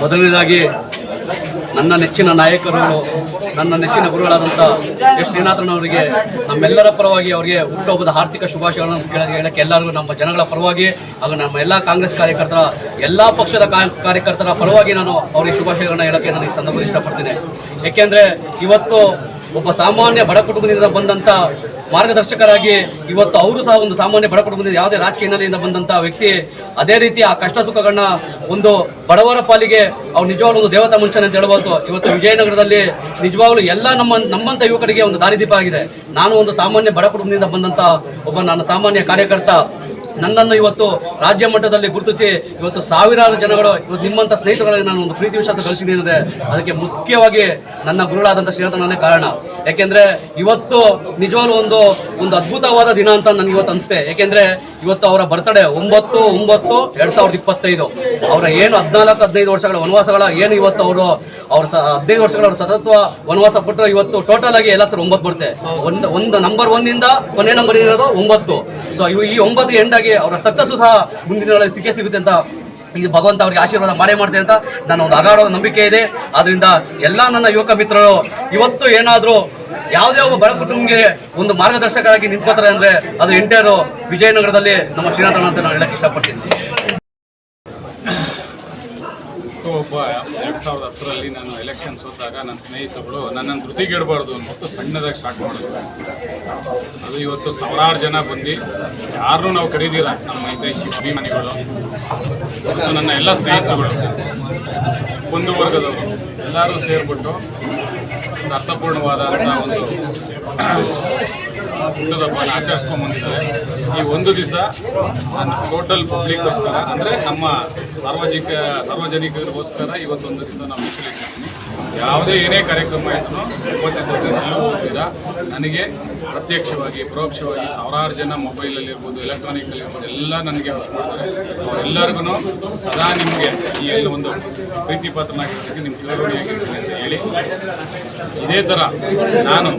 ಮೊದಲನೇದಾಗಿ ನನ್ನ ನೆಚ್ಚಿನ ನಾಯಕರು, ನನ್ನ ನೆಚ್ಚಿನ ಗುರುಗಳಾದಂಥ ಎಸ್. ಶ್ರೀನಾಥನವರಿಗೆ ನಮ್ಮೆಲ್ಲರ ಪರವಾಗಿ ಅವರಿಗೆ ಹುಟ್ಟುಹಬ್ಬದ ಆರ್ಥಿಕ ಶುಭಾಶಯಗಳನ್ನು ಹೇಳಕ್ಕೆ ಎಲ್ಲರಿಗೂ ನಮ್ಮ ಜನಗಳ ಪರವಾಗಿ ಹಾಗೂ ನಮ್ಮ ಎಲ್ಲ ಕಾಂಗ್ರೆಸ್ ಕಾರ್ಯಕರ್ತರ, ಎಲ್ಲ ಪಕ್ಷದ ಕಾರ್ಯಕರ್ತರ ಪರವಾಗಿ ನಾನು ಅವರಿಗೆ ಶುಭಾಶಯಗಳನ್ನು ಹೇಳಕ್ಕೆ ನಾನು ಈ ಸಂದರ್ಭದಲ್ಲಿ ಇಷ್ಟಪಡ್ತೀನಿ. ಏಕೆಂದರೆ ಇವತ್ತು ಒಬ್ಬ ಸಾಮಾನ್ಯ ಬಡ ಕುಟುಂಬದಿಂದ ಬಂದಂಥ ಮಾರ್ಗದರ್ಶಕರಾಗಿ ಇವತ್ತು ಅವರು ಸಹ ಒಂದು ಸಾಮಾನ್ಯ ಬಡ ಕುಟುಂಬದಿಂದ ಯಾವುದೇ ರಾಜಕೀಯ ಹಿನ್ನೆಲೆಯಿಂದ ಬಂದಂಥ ವ್ಯಕ್ತಿ ಅದೇ ರೀತಿ ಆ ಕಷ್ಟ ಸುಖಗಳನ್ನ ಒಂದು ಬಡವರ ಪಾಲಿಗೆ ಅವ್ರು ನಿಜವಾಗ್ಲೂ ಒಂದು ದೇವತಾ ಮುಂಚನೆ ಅಂತ ಹೇಳ್ಬೋದು. ಇವತ್ತು ವಿಜಯನಗರದಲ್ಲಿ ನಿಜವಾಗ್ಲೂ ಎಲ್ಲ ನಮ್ಮ ನಮ್ಮಂಥ ಯುವಕರಿಗೆ ಒಂದು ದಾರಿದೀಪ ಆಗಿದೆ. ನಾನು ಒಂದು ಸಾಮಾನ್ಯ ಬಡ ಕುಟುಂಬದಿಂದ ಬಂದಂಥ ಒಬ್ಬ ನನ್ನ ಸಾಮಾನ್ಯ ಕಾರ್ಯಕರ್ತ. ನನ್ನನ್ನು ಇವತ್ತು ರಾಜ್ಯ ಮಟ್ಟದಲ್ಲಿ ಗುರುತಿಸಿ ಇವತ್ತು ಸಾವಿರಾರು ಜನಗಳು, ಇವತ್ತು ನಿಮ್ಮಂಥ ಸ್ನೇಹಿತರಲ್ಲಿ ನಾನು ಒಂದು ಪ್ರೀತಿ ವಿಶ್ವಾಸ ಗಳಿಸಿದ್ದೀನಿ ಅಂದರೆ ಅದಕ್ಕೆ ಮುಖ್ಯವಾಗಿ ನನ್ನ ಗುರುಳಾದಂಥ ಶ್ರೀನಾಥನೇ ಕಾರಣ. ಯಾಕೆಂದರೆ ಇವತ್ತು ನಿಜವಾಗ್ಲೂ ಒಂದು ಒಂದು ಅದ್ಭುತವಾದ ದಿನ ಅಂತ ನನಗೆ ಇವತ್ತು ಅನಿಸುತ್ತೆ ಏಕೆಂದರೆ ಇವತ್ತು ಅವರ ಬರ್ತಡೇ ಒಂಬತ್ತು ಒಂಬತ್ತು, ಎರಡು ಸಾವಿರದ ಇಪ್ಪತ್ತೈದು. ಅವರ ಏನು ಹದಿನಾಲ್ಕು, ಹದಿನೈದು ವರ್ಷಗಳ ವನವಾಸಗಳ, ಏನು ಇವತ್ತು ಅವರು, ಅವ್ರ ಸ, ಹದಿನೈದು ವರ್ಷಗಳ ಸತತ್ವ ವನವಾಸ ಪುಟ್ಟರು ಇವತ್ತು ಟೋಟಲ್ ಆಗಿ ಎಲ್ಲ ಸರ್ ಒಂಬತ್ತು ಬರುತ್ತೆ. ಒಂದು ಒಂದು ನಂಬರ್ ಒಂದಿಂದ ಕೊನೆ ನಂಬರ್ ಇರೋದು ಒಂಬತ್ತು. ಸೊ ಇವು ಈ ಒಂಬತ್ತು ಎಂಡ್ ಆಗಿ ಅವರ ಸಕ್ಸಸ್ ಸಹ ಮುಂದಿನ ಸಿಕ್ಕೇ ಸಿಗುತ್ತೆ ಅಂತ ಇದು ಭಗವಂತ ಅವರಿಗೆ ಆಶೀರ್ವಾದ ಮಾಡೇ ಮಾಡ್ತೇನೆ ಅಂತ ನಾನು ಒಂದು ಅಗಾಢವಾದ ನಂಬಿಕೆ ಇದೆ. ಆದ್ರಿಂದ ಎಲ್ಲ ನನ್ನ ಯುವಕ ಮಿತ್ರರು, ಇವತ್ತು ಏನಾದರೂ ಯಾವುದೇ ಒಬ್ಬ ಬಡ ಕುಟುಂಬಕ್ಕೆ ಒಂದು ಮಾರ್ಗದರ್ಶಕರಾಗಿ ನಿಂತ್ಕೋತಾರೆ ಅಂದ್ರೆ ಅದು ಎಂಟೇರು ವಿಜಯನಗರದಲ್ಲಿ ನಮ್ಮ ಶ್ರೀನಾಥನ ಅಂತ ನಾನು ಹೇಳಕ್ ಇಷ್ಟಪಡ್ತೀನಿ. ಒಬ್ಬ ಎರಡು ಸಾವಿರದ ಹತ್ತರಲ್ಲಿ ನಾನು ಎಲೆಕ್ಷನ್ ಸೋತಾಗ ನನ್ನ ಸ್ನೇಹಿತರುಗಳು ನನ್ನನ್ನು ಧೃತಿಗೆಡಬಾರ್ದು ಅಂದ್ಬಿಟ್ಟು ಸಣ್ಣದಾಗಿ ಸ್ಟಾರ್ಟ್ ಮಾಡಿದ್ರು. ಅದು ಇವತ್ತು ಸಾವಿರಾರು ಜನ ಬಂದು ಯಾರನ್ನೂ ನಾವು ಕರೀದಿಲ್ಲ. ನಮ್ಮ ಹಿತೈಷಿ ಅಭಿಮಾನಿಗಳು, ಮತ್ತು ನನ್ನ ಎಲ್ಲ ಸ್ನೇಹಿತರುಗಳು, ಒಂದು ವರ್ಗದವರು, ಎಲ್ಲರೂ ಸೇರಿಬಿಟ್ಟು ಒಂದು ಅರ್ಥಪೂರ್ಣವಾದಂಥ ಒಂದು ಹುಟ್ಟದ ಹಬ್ಬನ ಈ ಒಂದು ದಿವಸ ನಾನು ಟೋಟಲ್ ಪಬ್ಲಿಕ್ಗೋಸ್ಕರ ಅಂದರೆ ನಮ್ಮ ಸಾರ್ವಜನಿಕ ಸಾರ್ವಜನಿಕರಿಗೋಸ್ಕರ ಇವತ್ತೊಂದು ದಿವಸ ನಾವು ಮೀಸಲಿಟ್ಟಿದ್ದೀನಿ ಯಾವುದೇ ಏನೇ ಕಾರ್ಯಕ್ರಮ ಇದ್ರು ಇಪ್ಪತ್ತೈದು ದಿವಸ ನೀವು ಹೋಗ್ತೀರಾ ನನಗೆ ಪ್ರತ್ಯಕ್ಷವಾಗಿ, ಪರೋಕ್ಷವಾಗಿ ಸಾವಿರಾರು ಜನ ಮೊಬೈಲಲ್ಲಿ ಇರ್ಬೋದು ಎಲೆಕ್ಟ್ರಾನಿಕಲ್ಲಿ ಇರ್ಬೋದು ಎಲ್ಲ ನನಗೆ ಮಾಡ್ತಾರೆ ಅವರೆಲ್ಲರಿಗೂ ಸದಾ ನಿಮಗೆ ಈ ಎಲ್ಲ ಒಂದು ಪ್ರೀತಿ ಪಾತ್ರನಾಗಿರ್ತೀನಿ ನಿಮ್ಮ ಚಳವಳಿಯಾಗಿರ್ತೀನಿ ಅಂತ ಹೇಳಿ. ಇದೇ ಥರ ನಾನು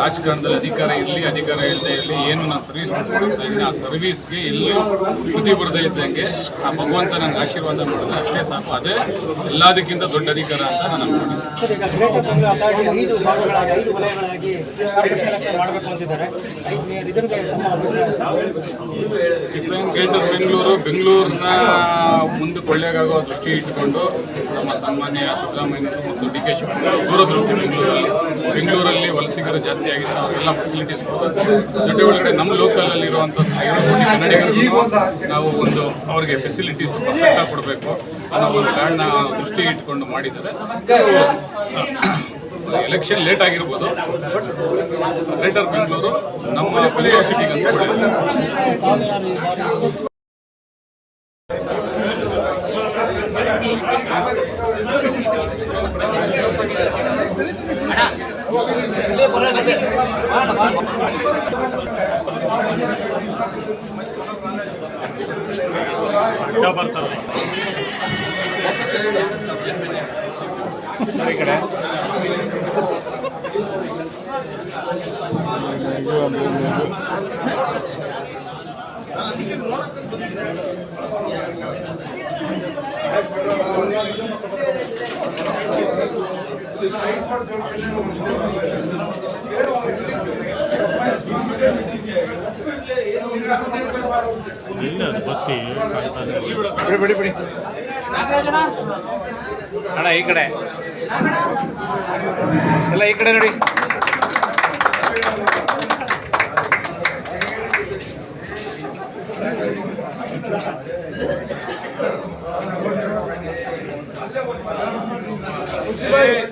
ರಾಜಕಾರಣದಲ್ಲಿ ಅಧಿಕಾರ ಇರಲಿ, ಅಧಿಕಾರ ಇಲ್ಲದೆ ಇರಲಿ, ಏನು ನಾನು ಸರ್ವಿಸ್ ಮಾಡ್ಕೊಳ್ತಾ ಇದ್ದೀನಿ ಆ ಸರ್ವಿಸ್ಗೆ ಎಲ್ಲೂ ಕೃತಿ ಬರದೇ ಇದ್ದಂಗೆ ಆ ಭಗವಂತ ನನಗೆ ಆಶೀರ್ವಾದ ಮಾಡಿದ್ರೆ ಅಷ್ಟೇ ಸಾಕು. ಅದೇ ಎಲ್ಲದಕ್ಕಿಂತ ದೊಡ್ಡ ಅಧಿಕಾರ ಅಂತ ನಾನು ಗ್ರೇಟರ್ ಬೆಂಗಳೂರು, ಬೆಂಗಳೂರಿನ ಮುಂದೆ ಕೊಳ್ಳೆಗಾಗುವ ದೃಷ್ಟಿ ಇಟ್ಟುಕೊಂಡು ನಮ್ಮ ಸನ್ಮಾನ್ಯ ಸುಬ್ರಹ್ಮಣ್ಯ ಮತ್ತು ಡಿ ಕೆ ಶಿವಕುಮಾರ್ ದೂರದೃಷ್ಟಿ ಬೆಂಗಳೂರಲ್ಲಿ ಬೆಂಗಳೂರಲ್ಲಿ ವಲಸಿಗರು ಜಾಸ್ತಿ ಆಗಿದೆ ಅವರಿಗೆಲ್ಲ ಫೆಸಿಲಿಟೀಸ್ ಜೊತೆ ಒಳಗಡೆ ನಮ್ಮ ಲೋಕಲಲ್ಲಿ ಇರುವಂಥದ್ದು ನಾವು ಒಂದು ಅವರಿಗೆ ಫೆಸಿಲಿಟೀಸ್ ಪರ್ಫೆಕ್ಟಾಗಿ ಕೊಡಬೇಕು ಅನ್ನೋ ಒಂದು ಕಾರಣ ದೃಷ್ಟಿ ಇಟ್ಕೊಂಡು ಮಾಡಿದ್ದಾರೆ. ಎಲೆಕ್ಷನ್ ಲೇಟ್ ಆಗಿರ್ಬೋದು. ಬಟ್ ಗ್ರೇಟರ್ ಬೆಂಗಳೂರು, ನಮ್ಮ அண்ணா ಬೆಂಗಳೂರು ಸಿಟಿಗೆ ಅಣ್ಣ ಈ ಕಡೆ ಎಲ್ಲ ಈ ಕಡೆ ನೋಡಿ ನಾನು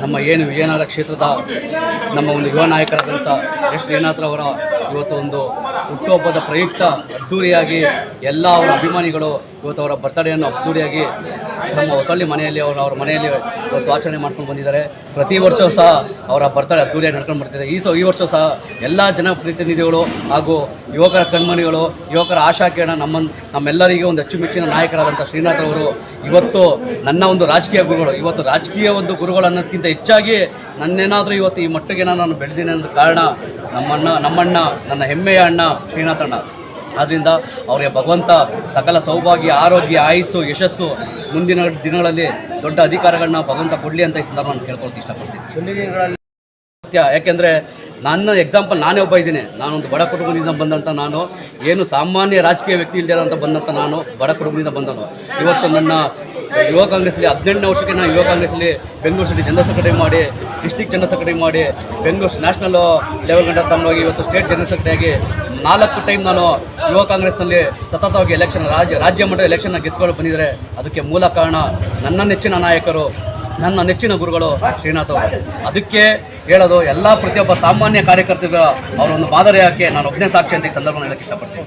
ನಮ್ಮ ಏನು ವಿಜಯನಗರ ಕ್ಷೇತ್ರದ ನಮ್ಮ ಒಂದು ಯುವ ನಾಯಕರಾದಂಥ ಎಸ್ ಶ್ರೀನಾಥ್ರವರ ಇವತ್ತು ಒಂದು ಹುಟ್ಟುಹಬ್ಬದ ಪ್ರಯುಕ್ತ ಅದ್ದೂರಿಯಾಗಿ ಎಲ್ಲ ಅವರ ಅಭಿಮಾನಿಗಳು ಇವತ್ತು ಅವರ ಬರ್ತಡೆಯನ್ನು ಅದ್ದೂರಿಯಾಗಿ ನಮ್ಮ ಹೊಸಳ್ಳಿ ಮನೆಯಲ್ಲಿ ಅವರು ಅವ್ರ ಮನೆಯಲ್ಲಿ ಇವತ್ತು ಆಚರಣೆ ಮಾಡ್ಕೊಂಡು ಬಂದಿದ್ದಾರೆ. ಪ್ರತಿ ವರ್ಷವೂ ಸಹ ಅವರ ಬರ್ತಡೆ ಅದ್ದೂರಿಯಾಗಿ ನಡ್ಕೊಂಡು ಬರ್ತಿದೆ. ಈ ಸೊ ಈ ವರ್ಷ ಸಹ ಎಲ್ಲ ಜನಪ್ರತಿನಿಧಿಗಳು ಹಾಗೂ ಯುವಕರ ಕಣ್ಮಣಿಗಳು, ಯುವಕರ ಆಶಾಕಿರಣ ನಮ್ಮ ನಮ್ಮೆಲ್ಲರಿಗೆ ಒಂದು ಅಚ್ಚುಮೆಚ್ಚಿನ ನಾಯಕರಾದಂಥ ಶ್ರೀನಾಥ್ ಅವರು ಇವತ್ತು ನನ್ನ ಒಂದು ರಾಜಕೀಯ ಗುರುಗಳು, ಇವತ್ತು ರಾಜಕೀಯ ಒಂದು ಗುರುಗಳು ಅನ್ನೋದಕ್ಕಿಂತ ಹೆಚ್ಚಾಗಿ ನನ್ನೇನಾದರೂ ಇವತ್ತು ಈ ಮಟ್ಟಿಗೆ ನಾನು ಬೆಳೆದಿನ ಕಾರಣ ನಮ್ಮಣ್ಣ ನಮ್ಮಣ್ಣ ನನ್ನ ಹೆಮ್ಮೆಯ ಅಣ್ಣ ಶ್ರೀನಾಥಣ್ಣ. ಆದ್ದರಿಂದ ಅವರಿಗೆ ಭಗವಂತ ಸಕಲ ಸೌಭಾಗ್ಯ ಆರೋಗ್ಯ ಆಯಸ್ಸು ಯಶಸ್ಸು ಮುಂದಿನ ದಿನಗಳಲ್ಲಿ ದೊಡ್ಡ ಅಧಿಕಾರಗಳನ್ನ ಭಗವಂತ ಕೊಡಲಿ ಅಂತ ಈ ಸಂದರ್ಭ ನಾನು ಕೇಳ್ಕೊಳಕ್ಕೆ ಇಷ್ಟಪಡ್ತೀನಿ ಸತ್ಯ ಯಾಕೆಂದರೆ ನನ್ನ ಎಕ್ಸಾಂಪಲ್ ನಾನೇ ಒಬ್ಬ ಇದ್ದೀನಿ. ನಾನೊಂದು ಬಡ ಕುಟುಂಬದಿಂದ ಬಂದಂಥ ನಾನು ಏನು ಸಾಮಾನ್ಯ ರಾಜಕೀಯ ವ್ಯಕ್ತಿ ಇಲ್ಲದೆ ಅಂತ ಬಂದಂಥ ನಾನು ಬಡ ಕುಟುಂಬದಿಂದ ಬಂದನು ಇವತ್ತು ನನ್ನ ಯುವ ಕಾಂಗ್ರೆಸ್ಲಿ ಹದಿನೆಂಟನೇ ವರ್ಷಕ್ಕೆ ನಾನು ಯುವ ಕಾಂಗ್ರೆಸ್ಲಿ ಬೆಂಗಳೂರು ಸಿಟಿ ಜನರಲ್ ಸೆಕ್ರೆಟರಿ ಮಾಡಿ ಡಿಸ್ಟಿಕ್ ಜನರಲ್ ಸೆಕ್ರೆಟರಿ ಮಾಡಿ, ಬೆಂಗಳೂರು ನ್ಯಾಷನಲ್ ಲೆವೆಲ್ ಗಂಟ ಹೋಗಿ ಇವತ್ತು ಸ್ಟೇಟ್ ಜನರಲ್ ಸೆಕ್ರೆಟರಿಯಾಗಿ ನಾಲ್ಕು ಟೈಮ್ ನಾನು ಯುವ ಕಾಂಗ್ರೆಸ್ನಲ್ಲಿ ಸತತವಾಗಿ ಎಲೆಕ್ಷನ್ ರಾಜ್ಯ ರಾಜ್ಯ ಮಟ್ಟದ ಎಲೆಕ್ಷನ್ನ ಗೆದ್ದುಕೊಂಡು ಬಂದಿದ್ದಾರೆ. ಅದಕ್ಕೆ ಮೂಲ ಕಾರಣ ನನ್ನ ನೆಚ್ಚಿನ ನಾಯಕರು, ನನ್ನ ನೆಚ್ಚಿನ ಗುರುಗಳು ಶ್ರೀನಾಥ್ ಅವರು. ಅದಕ್ಕೆ ಹೇಳೋದು ಎಲ್ಲ ಪ್ರತಿಯೊಬ್ಬ ಸಾಮಾನ್ಯ ಕಾರ್ಯಕರ್ತರ ಅವರೊಂದು ಹಾಕಿ ನಾನು ಒಬ್ಬನೇ ಸಾಕ್ಷಿ ಅಂತ ಈ ಸಂದರ್ಭ ಹೇಳಕ್ಕೆ ಇಷ್ಟಪಡ್ತೀನಿ.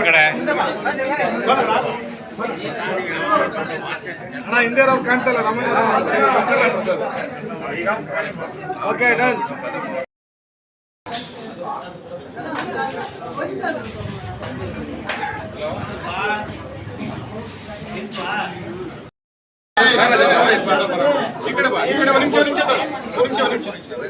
ಕಡೆ ಹಿಂದೆ ಇರೋರು ಕಾಣ್ತಲ್ಲ ನಮ್ಮ ಓಕೆ ಡನ್ ಈ ಕಡೆ ಬಾ ಈ ಕಡೆ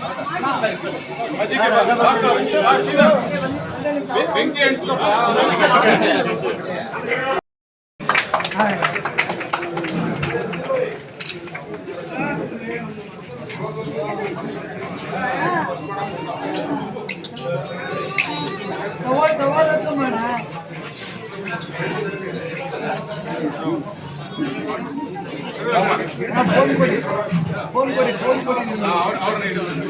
ನಿಮಿಷ ತಗೊಳ್ಳಿ. ಒಂದು ನಿಮಿಷ ಒಂದು ನಿಮಿಷ ದೊಡ್ಡದಾಗೆ ಏ, ಇರ್ಲಿ ಬಿಡು ಅಜ್ಜಿಗೆ ಬಾ, ಬಾ, ಬಾ, ಬಾ, ಸೀದಾ. ಬೆ- ಬೆಂಕಿ ಅಂಟಿಸ್ಕೊ ಬಾ. ಫೋನ್ ಕೊಡಿ ಫೋನ್ ಕೊಡಿ ಹಾ, ಅವ್ರ್- ಅವ್ರನ್ನ ಇದು ನಿಮ್ಗೆ